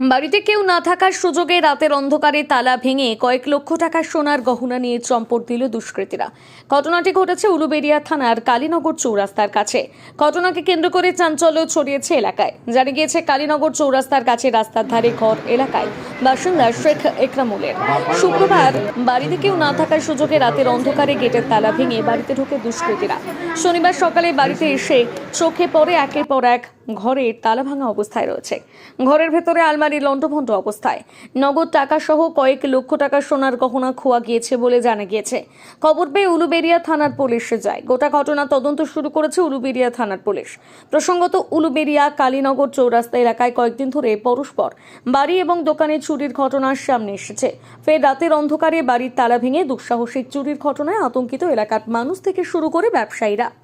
বাড়িতে কেউ না থাকার সুযোগে রাতের অন্ধকারে তালা ভেঙে কয়েক লক্ষ টাকার সোনার গহনা নিয়ে চম্পট দিল দুষ্কৃতীরা। ঘটনাটি ঘটেছে উলুবেড়িয়া থানার কালীনগর চৌরাস্তার কাছে। ঘটনাকে কেন্দ্র করে চাঞ্চল্য ছড়িয়েছে এলাকায়। জানা গিয়েছে, কালীনগর চৌরাস্তার কাছে রাস্তার ধারে ঘর এলাকায়। বাসিন্দা শেখ একরামুলের। শুক্রবার বাড়িতে কেউ না থাকার সুযোগে রাতের অন্ধকারে গেটের তালা ভেঙে বাড়িতে ঢোকে দুষ্কৃতীরা। শনিবার সকালে বাড়িতে এসে চোখে পড়ে একের পর এক ঘরের তালা ভাঙা অবস্থায় রয়েছে। ঘরের ভেতরে আলমারি লণ্ডভণ্ড অবস্থায়। নগদ টাকা সহ কয়েক লক্ষ টাকা সোনার গহনা খোয়া গিয়েছে বলে জানা গিয়েছে। খবর পেয়ে উলুবেড়িয়া থানার পুলিশ যায়। গোটা ঘটনা তদন্ত শুরু করেছে উলুবেড়িয়া থানার পুলিশ। প্রসঙ্গত, উলুবেড়িয়া কালীনগর চৌরাস্তা এলাকায় কয়েকদিন ধরে পরস্পর বাড়ি এবং দোকানে চুরির ঘটনার সামনে এসেছে। ফের রাতের অন্ধকারে বাড়ির তালা ভেঙে দুঃসাহসিক চুরির ঘটনায় আতঙ্কিত এলাকার মানুষ থেকে শুরু করে ব্যবসায়ীরা।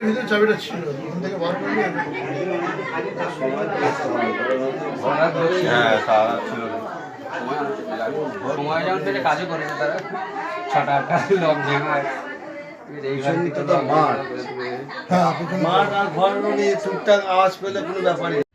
ভিতরে চাবিটা ছিল ওখান থেকে বার করলে হ্যাঁ সারা ছিল। সময় যেমন থেকে কাজও করেছে তারা। ছটা আটটা লক জায়গায় এইখান থেকে হ্যাঁ মাঠ আর ঘর নিয়ে টুকটাক আওয়াজ পেলে কোনো ব্যাপারই